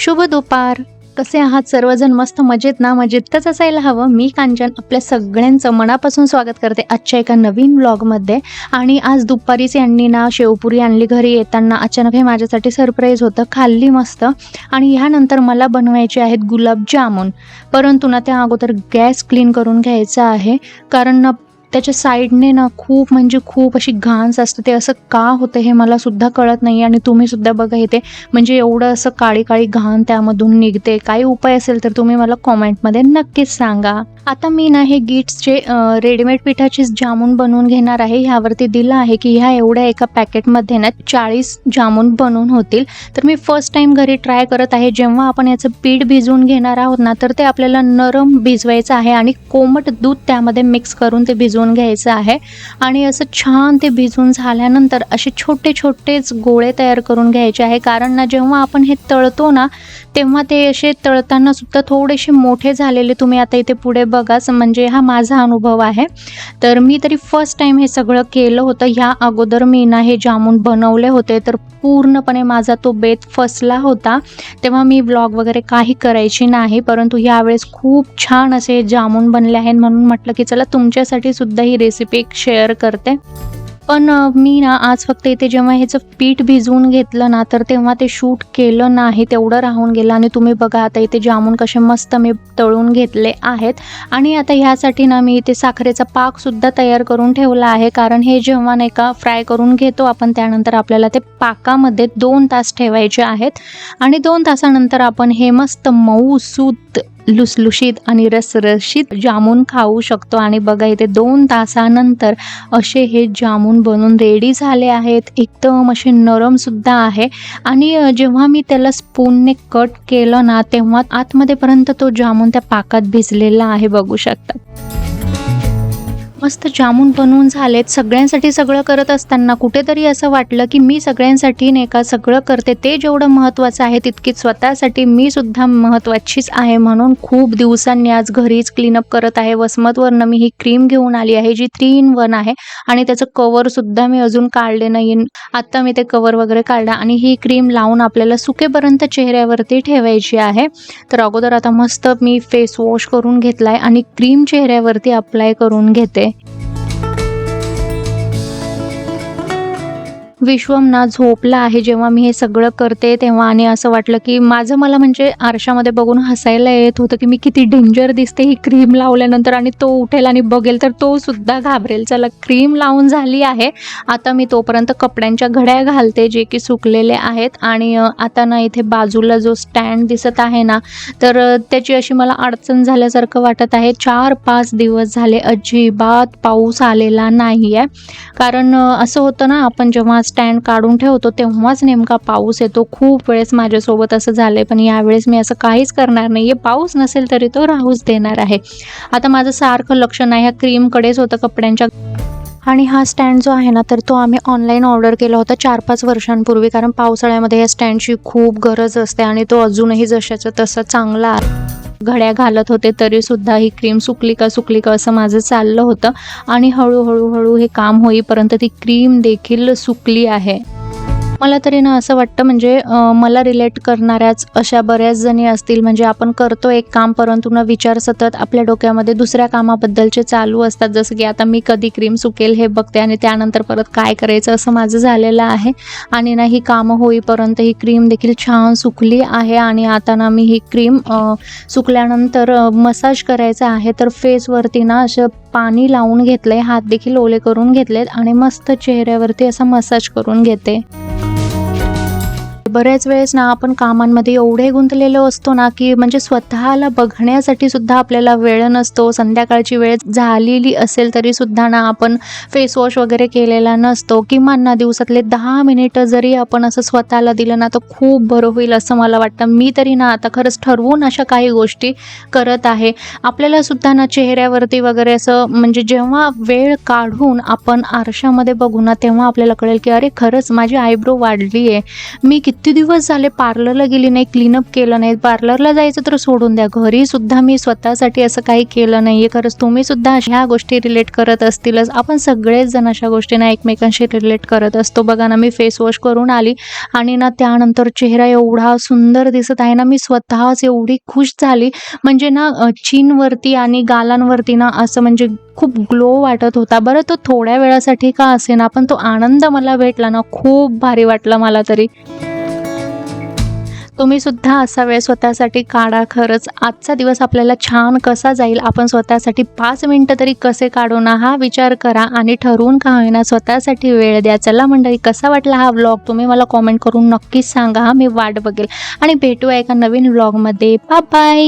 शुभ दुपार. कसे आहात सर्वजण? मस्त मजेत ना? मजेतच असायला हवं. मी कांचन आपल्या सगळ्यांचं मनापासून स्वागत करते आजच्या एका नवीन ब्लॉगमध्ये आणि आज दुपारीच यांनी ना शेवपुरी आणली घरी येताना. अचानक हे माझ्यासाठी सरप्राईज होतं. खाल्ली मस्त. आणि ह्यानंतर मला बनवायचे आहेत गुलाबजामुन. परंतु ना त्या अगोदर गॅस क्लीन करून घ्यायचा आहे. कारण ना त्याच्या साईडने ना खूप म्हणजे खूप अशी घाण असते. ते असं का होतं हे मला सुद्धा कळत नाही आणि तुम्ही सुद्धा बघा इथे म्हणजे एवढं असं काळी काळी घाण त्यामधून निघते. काही उपाय असेल तर तुम्ही मला कॉमेंटमध्ये नक्कीच सांगा. आता मी ना हे गिट्सचे रेडीमेड पिठाचे जामून बनवून घेणार आहे. ह्यावरती दिलं आहे की ह्या एवढ्या एका पॅकेटमध्ये ना चाळीस जामून बनवून होतील. तर मी फर्स्ट टाईम घरी ट्राय करत आहे. जेव्हा आपण याचं पीठ भिजवून घेणार आहोत ना तर ते आपल्याला नरम भिजवायचं आहे आणि कोमट दूध त्यामध्ये मिक्स करून ते भिजवून घ्यायचं आहे. आणि असं छान ते भिजवून झाल्यानंतर असे छोटे छोटेच गोळे तयार करून घ्यायचे आहे. कारण ना जेव्हा आपण हे तळतो ना तेव्हा ते असे तळताना सुद्धा थोडेसे मोठे झालेले तुम्ही आता इथे पुढे बघाच. म्हणजे हा माझा अनुभव आहे. तर मी तरी फर्स्ट टाईम हे सगळं केलं होतं. ह्या अगोदर मी ना हे जामून बनवले होते. तर पूर्णपणे माझा तो बेत फसला होता. तेव्हा मी ब्लॉग वगैरे काही करायची नाही. परंतु ह्यावेळेस खूप छान असे जामून बनले आहेत. म्हणून म्हटलं की चला तुमच्यासाठी सुद्धा ही रेसिपी शेअर करते. पण मी ना आज फक्त इथे जेव्हा ह्याचं पीठ भिजवून घेतलं ना तर तेव्हा ते शूट केलं नाही तेवढं राहून गेलं. आणि तुम्ही बघा आता इथे जामून कसे मस्त मी तळून घेतले आहेत. आणि आता ह्यासाठी ना मी इथे साखरेचा पाकसुद्धा तयार करून ठेवला आहे. कारण हे जेव्हा नाही का फ्राय करून घेतो आपण त्यानंतर आपल्याला ते पाकामध्ये दोन तास ठेवायचे आहेत. आणि दोन तासानंतर आपण हे मस्त मऊ सूत लुसलुशीत आणि रसरशीत जामून खाऊ शकतो. आणि बघा इथे दोन तासानंतर असे हे जामून बनून रेडी झाले आहेत. एकदम असे नरमसुद्धा आहे. आणि जेव्हा मी त्याला स्पूनने कट केलं ना तेव्हा आतमध्येपर्यंत तो जामून त्या पाकात भिजलेला आहे बघू शकता. मस्त जामून बनवून झालेत. सगळ्यांसाठी सगळं करत असताना कुठेतरी असं वाटलं की मी सगळ्यांसाठी नाही का सगळं करते. ते जेवढं महत्त्वाचं आहे तितकीच स्वतःसाठी मी सुद्धा महत्त्वाचीच आहे म्हणून खूप दिवसांनी आज घरीच क्लीनअप करत आहे. वसमतवरनं मी ही क्रीम घेऊन आली आहे जी थ्री इन वन आहे. आणि त्याचं कवरसुद्धा मी अजून काढले नाही. आत्ता मी ते कवर वगैरे काढलं आणि ही क्रीम लावून आपल्याला सुकेपर्यंत चेहऱ्यावरती ठेवायची आहे. तर अगोदर आता मस्त मी फेस वॉश करून घेतला आहे आणि क्रीम चेहऱ्यावरती अप्लाय करून घेते. विश्वम ना झोपला आहे जेव्हा मी हे सगळं करते तेव्हा आणि असं वाटलं की माझं मला म्हणजे आरशामध्ये बघून हसायला येत होतं की मी किती डेंजर दिसते ही क्रीम लावल्यानंतर आणि तो उठेल आणि बघेल तर तो सुद्धा घाबरेल. चला क्रीम लावून झाली आहे. आता मी तोपर्यंत कपड्यांच्या घड्या घालते जे की सुकलेले आहेत आणि आता ना इथे बाजूला जो स्टँड दिसत आहे ना तर त्याची अशी मला अडचण झाल्यासारखं वाटत आहे. चार पाच दिवस झाले अजिबात पाऊस आलेला नाही आहे कारण असं होतं ना आपण जेव्हा स्टँड काढून ठेवतो तेव्हाच नेमका पाऊस येतो. खूप वेळेस माझ्यासोबत असं झालंय पण यावेळेस मी असं काहीच करणार नाही पाऊस नसेल तरी तो राहूच देणार आहे. आता माझं सारखं लक्ष नाही ह्या क्रीमकडेच होतं कपड्यांच्या आणि हा स्टँड जो आहे ना तर तो आम्ही ऑनलाईन ऑर्डर केला होता चार पाच वर्षांपूर्वी. कारण पावसाळ्यामध्ये या स्टँडची खूप गरज असते आणि तो अजूनही जशाचं तसं चांगला आहे. घड्या घालत होते तरी सुद्धा ही क्रीम सुकली का सुकली का असं माझं चाललं होतं. आणि हळूहळू हळू हे काम होईपर्यंत ती क्रीम देखील सुकली आहे. मला तरी ना असं वाटतं म्हणजे मला रिलेट करणाऱ्याच अशा बऱ्याच जणी असतील. म्हणजे आपण करतो एक काम परंतु ना विचार सतत आपल्या डोक्यामध्ये दुसऱ्या कामाबद्दलचे चालू असतात. जसं की आता मी कधी क्रीम सुकेल हे बघते आणि त्यानंतर परत काय करायचं असं माझं झालेलं आहे. आणि ना ही कामं होईपर्यंत ही क्रीम देखील छान सुकली आहे आणि आता ना मी ही क्रीम सुकल्यानंतर मसाज करायचा आहे. तर फेसवरती ना असं पाणी लावून घेतलं आहे हात देखील ओले करून घेतलेत आणि मस्त चेहऱ्यावरती असा मसाज करून घेते. बऱ्याच वेळेस ना आपण कामांमध्ये एवढे गुंतलेलो असतो ना की म्हणजे स्वतःला बघण्यासाठी सुद्धा आपल्याला वेळ नसतो संध्याकाळची वेळ झालेली असेल तरी सुद्धा ना आपण फेस वॉश वगैरे केलेला नसतो. किमान ना दिवसातले दहा मिनिटं जरी आपण असं स्वतःला दिलं ना तर खूप बरं होईल असं मला वाटतं. मी तरी ना आता खरंच ठरवून अशा काही गोष्टी करत आहे. आपल्याला सुद्धा ना चेहऱ्यावरती वगैरे असं म्हणजे जेव्हा वेळ काढून आपण आरशामध्ये बघू ना तेव्हा आपल्याला कळेल की अरे खरंच माझी आयब्रो वाढली आहे मी किती किती दिवस झाले पार्लरला गेली नाही क्लीनअप केलं नाही. पार्लरला जायचं तर सोडून द्या. घरी सुद्धा मी स्वतःसाठी असं काही केलं नाही आहे खरंच तुम्ही सुद्धा ह्या गोष्टी रिलेट करत असतीलच. आपण सगळेच जण अशा गोष्टींना एकमेकांशी रिलेट करत असतो. बघा ना मी फेस वॉश करून आली आणि ना त्यानंतर चेहरा एवढा सुंदर दिसत आहे ना मी स्वतःच एवढी खुश झाली. म्हणजे ना चीनवरती आणि गालांवरती ना असं म्हणजे खूप ग्लो वाटत होता. बरं तो थोड्या वेळासाठी का असेना पण तो आनंद मला भेटला ना खूप भारी वाटलं मला तरी. तुम्ही सुद्धा असा वेळ स्वतःसाठी काढा. खरंच आजचा दिवस आपल्याला छान कसा जाईल आपण स्वतःसाठी पाच मिनटं तरी कसे काढू ना हा विचार करा आणि ठरवून का होईना स्वतःसाठी वेळ द्या. चला मंडळी कसा वाटला हा व्लॉग तुम्ही मला कॉमेंट करून नक्कीच सांगा. हा मी वाट बघेल. आणि भेटूया एका नवीन व्लॉगमध्ये बाय